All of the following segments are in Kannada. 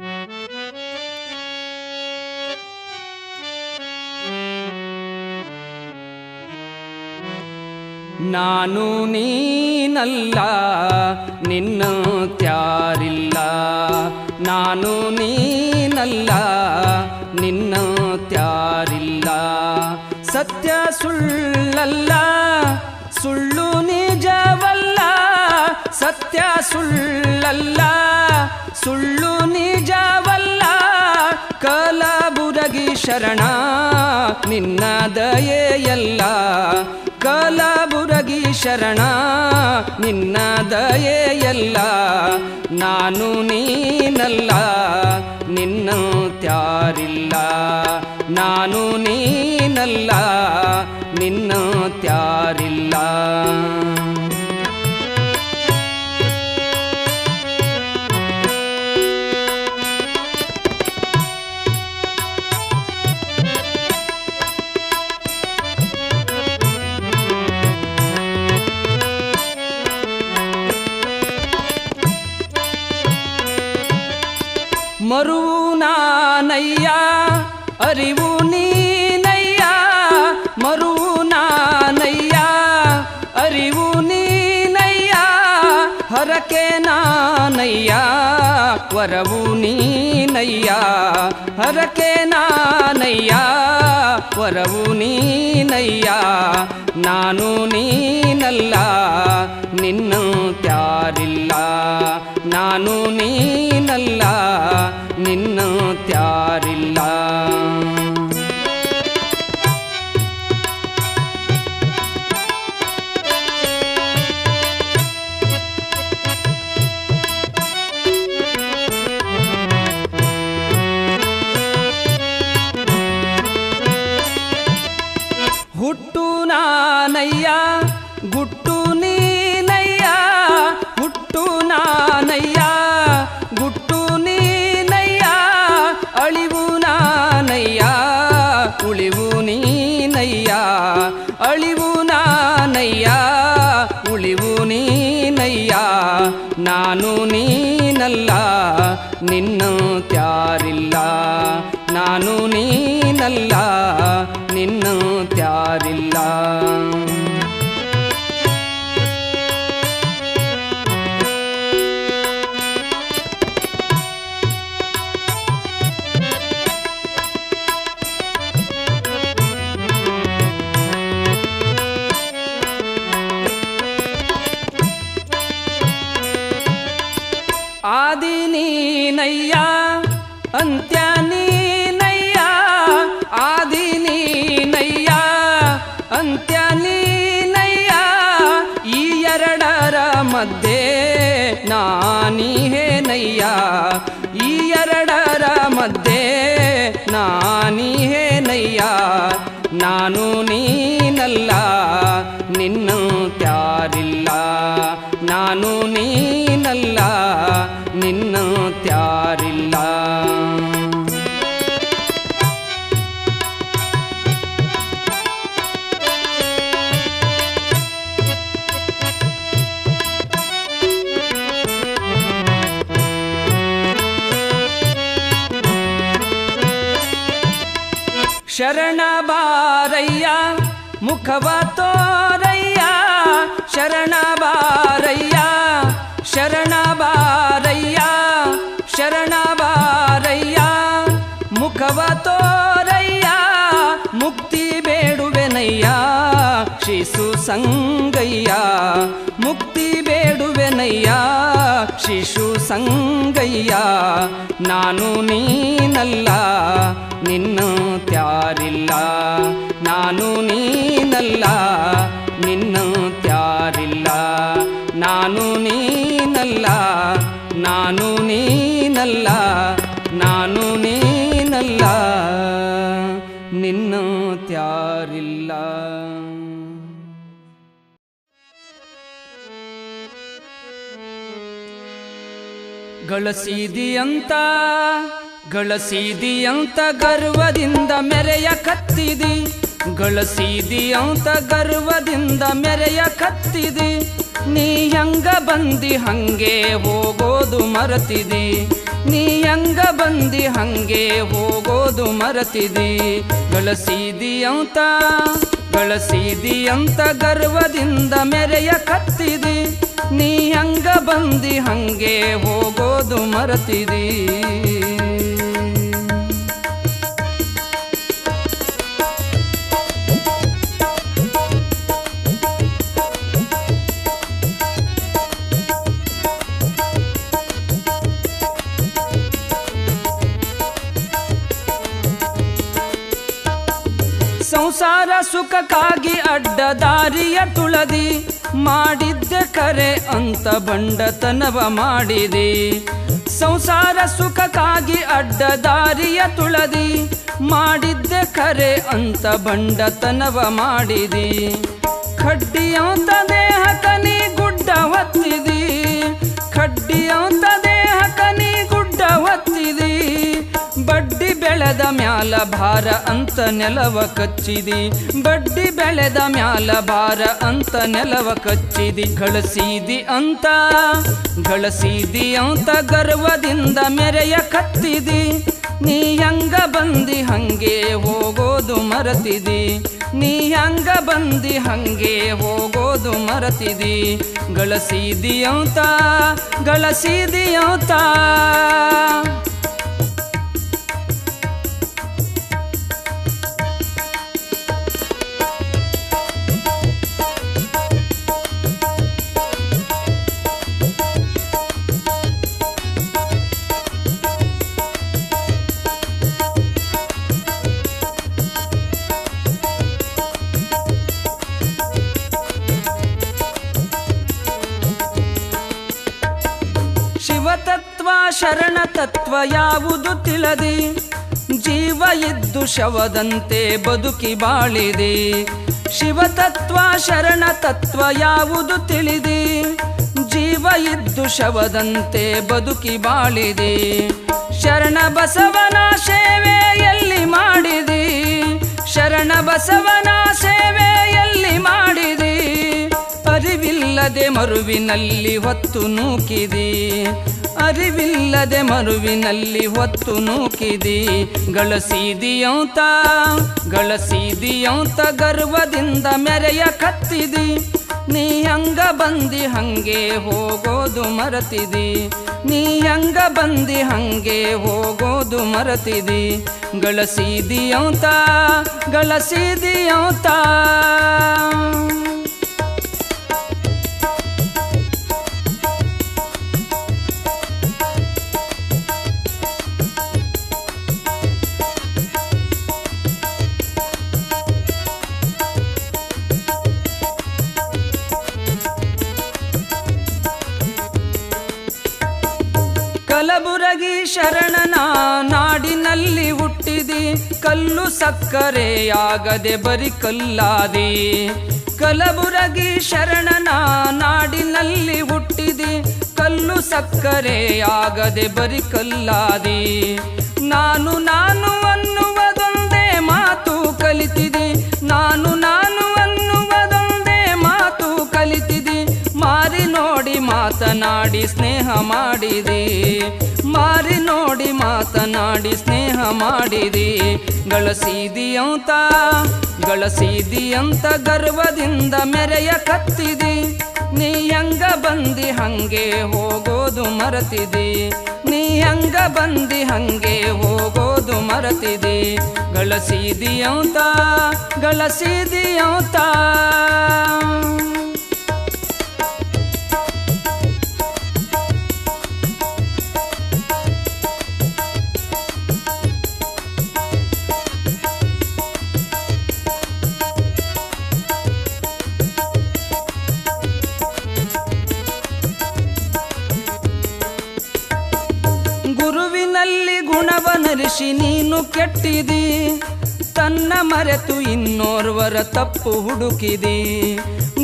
ನಾನು ನೀನಲ್ಲ ನಿನ್ನ ತ್ಯಾರಿಲ್ಲ. ನಾನು ನೀನಲ್ಲ ನಿನ್ನ ತ್ಯಾರಿಲ್ಲ. ಸತ್ಯ ಸುಳ್ಳಲ್ಲ ಸುಳ್ಳು ನಿಜವಲ್ಲ. ಸತ್ಯ ಸುಳ್ಳಲ್ಲ ಸುಳ್ಳು ನಿಜವಲ್ಲ ಕಲಬುರಗಿ ಶರಣ, ನಿನ್ನ ದಯೆಯಲ್ಲ. ಕಲಬುರಗಿ ಶರಣ, ನಿನ್ನ ದಯೆಯಲ್ಲ. ನಾನು ನೀನಲ್ಲ, ನಿನ್ನ ತ್ಯಾರಿಲ್ಲ ನಾನು ನೀನಲ್ಲ, ನಿನ್ನ ತ್ಯಾರಿಲ್ಲ ನಾನಯ್ಯ ಅರಿವು ನೀನಯ್ಯ ಮರುವು ನಾನಯ್ಯ, ಅರಿವು ನೀನಯ್ಯ, ಹರಕೆ ನಾನಯ್ಯ, ವರವು ನೀನಯ್ಯ, ಹರಕೆ ನಾನಯ್ಯ, ವರವು ನೀನಯ್ಯ, ನಾನು ನೀನಲ್ಲ, ನಿನ್ನ ತ್ಯಾರಿಲ್ಲ ನಾನು ನೀನಲ್ಲ ನಿನ್ನ ತ್ಯಾರಿಲ್ಲ ಹುಟ್ಟು ನಾನಯ್ಯ ಗುಟ್ಟು ನೀನಯ್ಯ ಹುಟ್ಟು ನಾನಯ್ಯ ನೀನಲ್ಲ ನಿನ್ನ ತ್ಯಾರಿಲ್ಲ ನಾನು ನೀನಲ್ಲ ಎರಡರ ಹೇ ನಾನಿಹೇನಯ್ಯ ಈ ಎರಡರ ಮಧ್ಯೆ ನಾನಿಹೇನಯ್ಯ ನಾನು ನೀನಲ್ಲ ನಿನ್ನ ತ್ಯಾರಿಲ್ಲ ನಾನು ನೀನಲ್ಲ ಶರಣ ಬಾರಯ್ಯ, ಮುಖವ ತೋರಯ್ಯ. ಶರಣ ಬಾರಯ್ಯ ಶರಣ ಬಾರಯ್ಯ ಶರಣ ಬಾರಯ್ಯ. ಮುಖವ ತೋರಯ್ಯ, ಮುಕ್ತಿ ಬೇಡುವೆನಯ್ಯ. ಶಿಶು ಸಂಗಯ್ಯ, ಮುಕ್ತಿ ಬೇಡುವೆನಯ್ಯ. ಶಿಶು ಸಂಗಯ್ಯ, ನಾನು ನೀನಲ್ಲ, ನಿನ್ನ ತ್ಯಾರಿಲ್ಲ ನಾನು ನೀನಲ್ಲ, ನಿನ್ನ ತ್ಯಾರಿಲ್ಲ ನಾನು ನೀನಲ್ಲ ನಾನು ನೀನಲ್ಲ ನಾನು ನೀನಲ್ಲ, ನಿನ್ನ ತ್ಯಾರಿಲ್ಲ ಗಳಸಿದಿಯಂತ ಗಳಸಿದಿಯಂತ ಗರ್ವದಿಂದ ಮೆರೆಯ ಕತ್ತಿದಿ. ಗಳಸಿದಿಯಂತ ಗರ್ವದಿಂದ ಮೆರೆಯ ಕತ್ತಿದಿ. ನೀ ಹಂಗ ಬಂದಿ ಹಂಗೆ ಹೋಗೋದು ಮರತಿದಿ. ನೀ ಹೆಂಗ ಬಂದಿ ಹಂಗೆ ಹೋಗೋದು ಮರತಿದಿ. ಗಳಸೀದಿ ಅಂತ ಗಳಸಿದಿ ಅಂತ ಗರ್ವದಿಂದ ಮೆರೆಯ ಕತ್ತಿದಿ. ನೀ ಹಂಗ ಬಂದಿ ಹಂಗೆ ಹೋಗೋದು ಮರತಿದಿ. ಸುಖಕ್ಕಾಗಿ ಅಡ್ಡ ದಾರಿಯ ತುಳದಿ ಮಾಡಿದ್ದೆ ಕರೆ ಅಂತ ಬಂಡತನವ ಮಾಡಿದೆ. ಸಂಸಾರ ಸುಖಕ್ಕಾಗಿ ಅಡ್ಡ ದಾರಿಯ ತುಳದಿ ಮಾಡಿದ್ದೆ ಕರೆ ಅಂತ ಬಂಡತನವ ಮಾಡಿದಿ. ಖಡ್ಡಿಯಂತ ದೇಹ ಕನಿ ಗುಡ್ಡ ಹೊತ್ತಿದಿ. ಖಡ್ಡಿಯಂತ ಬೆಳೆದ ಮ್ಯಾಲ ಭಾರ ಅಂತ ನೆಲವ ಕಚ್ಚಿದಿ. ಬಡ್ಡಿ ಬೆಳೆದ ಮ್ಯಾಲ ಭಾರ ಅಂತ ನೆಲವ ಕಚ್ಚಿದಿ. ಗಳಸಿದಿ ಅಂತ ಗಳಸಿದಿ ಅಂತ ಗರ್ವದಿಂದ ಮೆರೆಯ ಕತ್ತಿದಿ. ನೀ ಹಂಗ ಬಂದಿ ಹಂಗೆ ಹೋಗೋದು ಮರತಿದಿ. ನೀ ಹಂಗ ಬಂದಿ ಹಂಗೆ ಹೋಗೋದು ಮರತಿದಿ. ಗಳಸಿದಿ ಅಂತ ಗಳಸಿದಿ ಅಂತ. ಶರಣ ತತ್ವ ಯಾವುದು ತಿಳದಿ? ಜೀವ ಇದ್ದು ಶವದಂತೆ ಬದುಕಿ ಬಾಳಿದೆ. ಶಿವತತ್ವ ಶರಣ ತತ್ವ ಯಾವುದು ತಿಳಿದಿ? ಜೀವ ಇದ್ದು ಶವದಂತೆ ಬದುಕಿ ಬಾಳಿದೆ. ಶರಣ ಬಸವನ ಸೇವೆ ಎಲ್ಲಿ ಮಾಡಿದಿ? ಶರಣ ಬಸವನ ಸೇವೆ ಎಲ್ಲಿ ಮಾಡಿದಿ? ಅರಿವಿಲ್ಲದೆ ಮರುವಿನಲ್ಲಿ ಹೊತ್ತು ನೂಕಿದಿ. ಅರಿವಿಲ್ಲದೆ ಮರುವಿನಲ್ಲಿ ಹೊತ್ತು ನೂಕಿದಿ. ಗಳಸಿದಿಯಂತ ಗಳಸಿದಿಯಂತ ಗರ್ವದಿಂದ ಮೆರೆಯ ಕತ್ತಿದಿ. ನೀ ಹಂಗ ಬಂದಿ ಹಂಗೆ ಹೋಗೋದು ಮರತಿದಿ. ನೀ ಹಂಗ ಬಂದಿ ಹಂಗೆ ಹೋಗೋದು ಮರತಿದಿ. ಗಳಸಿದಿಯಂತ ಗಳಸಿದಿಯಂತ. ಕಲ್ಲು ಸಕ್ಕರೆಯಾಗದೆ ಬರಿ ಕಲ್ಲಾದಿ ಕಲಬುರಗಿ ಶರಣನ ನಾಡಿನಲ್ಲಿ ಹುಟ್ಟಿದೆ. ಕಲ್ಲು ಸಕ್ಕರೆಯಾಗದೆ ಬರಿ ಕಲ್ಲಾದಿ ನಾನು ನಾನು ಅನ್ನುವುದೊಂದೇ ಮಾತು ಕಲಿತಿದಿ. ಮಾತನಾಡಿ ಸ್ನೇಹ ಮಾಡಿದಿ. ಮಾರಿ ನೋಡಿ ಮಾತನಾಡಿ ಸ್ನೇಹ ಮಾಡಿದಿ. ಗಳಸಿದಿಯಂತ ಗಳಸಿದಿಯಂತ ಗರ್ವದಿಂದ ಮೆರೆಯ ಕತ್ತಿದಿ. ನೀ ಹಂಗ ಬಂದಿ ಹಂಗೆ ಹೋಗೋದು ಮರತಿದಿ. ನೀ ಹಂಗ ಬಂದಿ ಹಂಗೆ ಹೋಗೋದು ಮರತಿದಿ. ಗಳಸಿದಿಯಂತ ಗಳಸಿದಿಯಂತ ಗುರುವಿನಲ್ಲಿ ಗುಣವನರಿಸಿ ನೀನು ಕೆಟ್ಟಿದಿ. ತನ್ನ ಮರೆತು ಇನ್ನೋರ್ವರ ತಪ್ಪು ಹುಡುಕಿದಿ.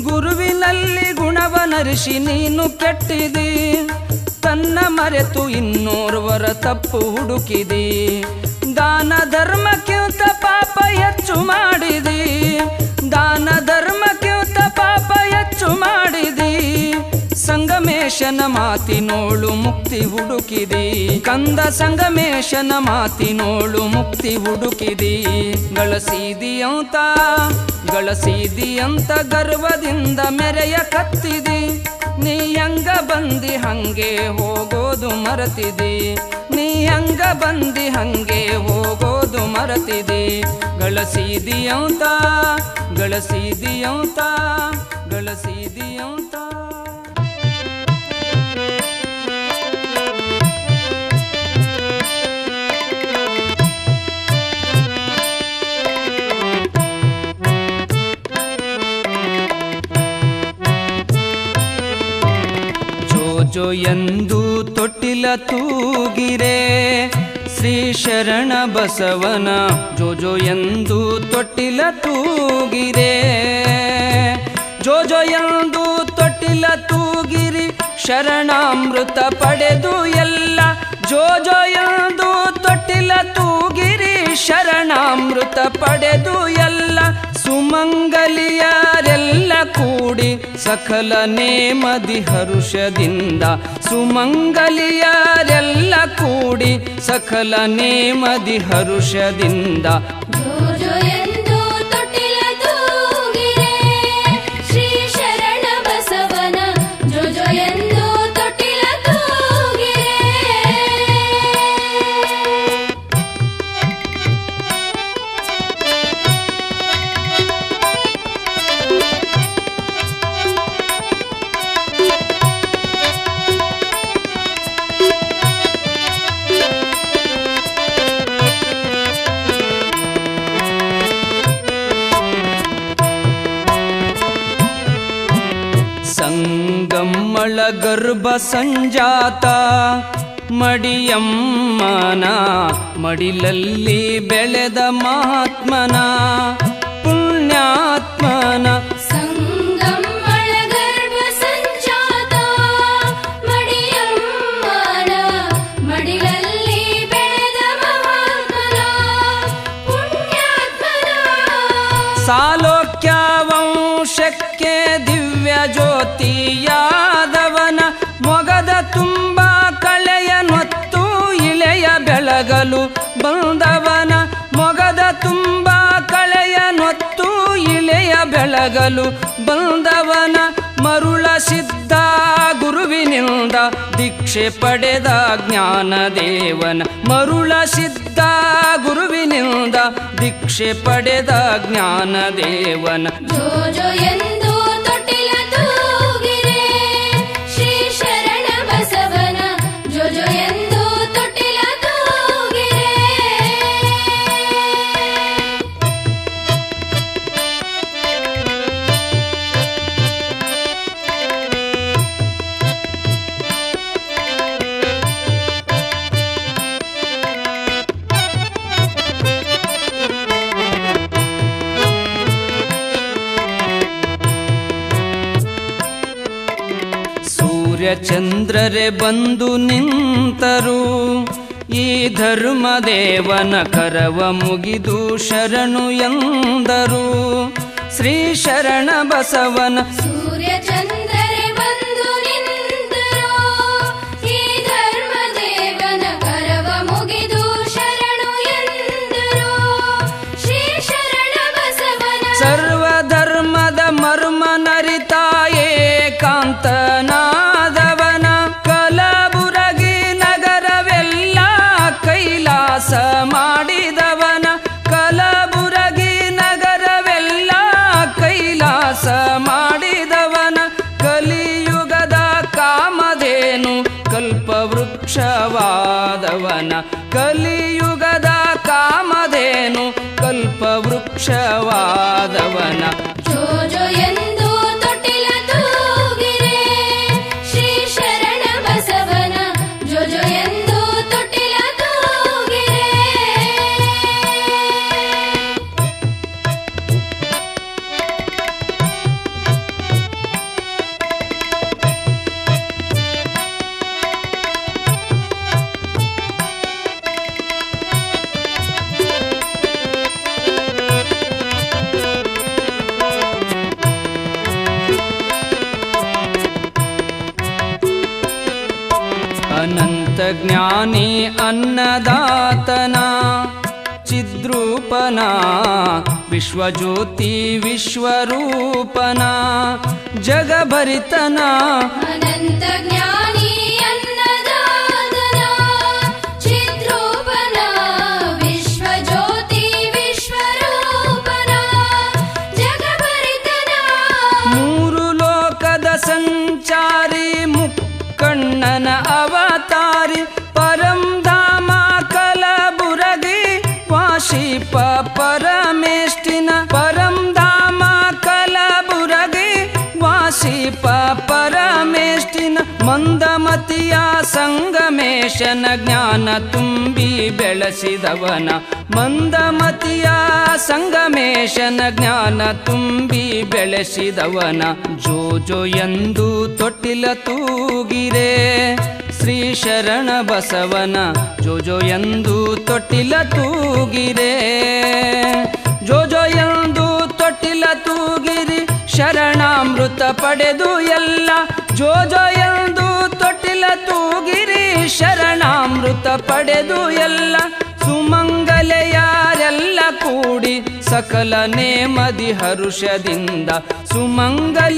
ಗುರುವಿನಲ್ಲಿ ಗುಣವನರಿಸಿ ನೀನು ಕೆಟ್ಟಿದಿ. ತನ್ನ ಮರೆತು ಇನ್ನೋರ್ವರ ತಪ್ಪು ಹುಡುಕಿದಿ. ದಾನ ಧರ್ಮಕ್ಕಿಂತ ಪಾಪ ಹೆಚ್ಚು ಮಾಡಿದಿ. ದಾನ ಧರ್ಮಕ್ಕಿಂತ ಸಂಗಮೇಶನ ಮಾತಿನೋಳು ಮುಕ್ತಿ ಹುಡುಕಿದಿ. ಕಂದ ಸಂಗಮೇಶನ ಮಾತಿನೋಳು ಮುಕ್ತಿ ಹುಡುಕಿದಿ. ಗಳಸಿದಿಯಂತ ಗಳಸಿದಿಯಂತ ಗರ್ವದಿಂದ ಮೆರೆಯ ಕತ್ತಿದಿ. ನೀ ಹಂಗ ಬಂದಿ ಹಂಗೆ ಹೋಗೋದು ಮರತಿದಿ. ನೀ ಹಂಗ ಬಂದಿ ಹಂಗೆ ಹೋಗೋದು ಮರತಿದಿ. ಗಳಸಿದಿಯಂತ ಗಳಸಿದಿಯಂತ ಗಳಸಿದಿಯಂತ ಎಂದು ತೊಟ್ಟಿಲ ತೂಗಿರೆ, ಶ್ರೀ ಶರಣ ಬಸವನ ಜೋಜೋ ಎಂದು ತೊಟ್ಟಿಲ ತೂಗಿರೆ. ಜೋ ಎಂದು ತೊಟ್ಟಿಲ ತೂಗಿರಿ, ಶರಣಾಮೃತ ಪಡೆದು ಎಲ್ಲ. ಜೋಜೋ ಎಂದು ತೊಟ್ಟಿಲ ತೂಗಿರಿ, ಶರಣಾಮೃತ ಪಡೆದು ಕೂಡಿ ಸಕಲ ನೇಮದಿ ಹರುಷದಿಂದ ಸುಮಂಗಲಿಯರೆಲ್ಲ ಕೂಡಿ ಸಕಲ ನೇಮದಿ ಹರುಷದಿಂದ ಸಂಜಾತ. ಮಡಿಯಮ್ಮನ ಮಡಿಲಲ್ಲಿ ಬೆಳೆದ ಮಹಾತ್ಮನ. ಬೆಳಗಲು ಬಂದವನ ಮರುಳ ಸಿದ್ಧ ಗುರುವಿನಿಂದ ದೀಕ್ಷೆ ಪಡೆದ ಜ್ಞಾನದೇವನ ಮರುಳ ಸಿದ್ಧ ಗುರುವಿನಿಂದ ದೀಕ್ಷೆ ಪಡೆದ ಜ್ಞಾನದೇವನ ಜೋ ಎಂದು ಸೂರ್ಯಚಂದ್ರರೆ ಬಂದು ನಿಂತರು ಈ ಧರ್ಮದೇವನ ಕರವ ಮುಗಿದು ಶರಣು ಎಂದರು. ಶ್ರೀ ಶರಣ ಬಸವನ ಕಲ್ಪವೃಕ್ಷವಾದವನ ಕಲಿಯುಗದ ಕಾಮಧೇನು ಕಲ್ಪವೃಕ್ಷವಾದವನ ज्ञाने अन्नदातना चिद्रूपना विश्वज्योति विश्वरूपना जगभरितना। जगरितना ಸಂಗಮೇಶನ ಜ್ಞಾನ ತುಂಬಿ ಬೆಳೆಸಿದವನ ಮಂದಮತಿಯ ಸಂಗಮೇಶನ ಜ್ಞಾನ ತುಂಬಿ ಬೆಳೆಸಿದವನ ಜೋ ಜೋ ಎಂದು ತೊಟ್ಟಿಲ ತೂಗಿರೆ ಶ್ರೀ ಶರಣ ಬಸವನ ಜೋ ಜೋ ಎಂದು ತೊಟ್ಟಿಲ ತೂಗಿರೆ ಜೋ ಜೋ ಎಂದು ತೊಟ್ಟಿಲ ತೂಗಿರಿ ಶರಣಾಮೃತ ಪಡೆದು ಎಲ್ಲ ಜೋ ಜೋ ಎಂದು ತೊಟ್ಟಿಲ ತೂಗಿರಿ ಶರಣಾಮೃತ ಪಡೆದು ಎಲ್ಲ ಸುಮಂಗಲೆಯಾರೆಲ್ಲ ಕೂಡಿ ಸಕಲ ನೇಮದಿ ಹರುಷದಿಂದ ಸುಮಂಗಲೆಯಾರೆಲ್ಲ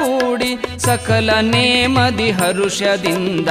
ಕೂಡಿ ಸಕಲ ನೇಮದಿ ಹರುಷದಿಂದ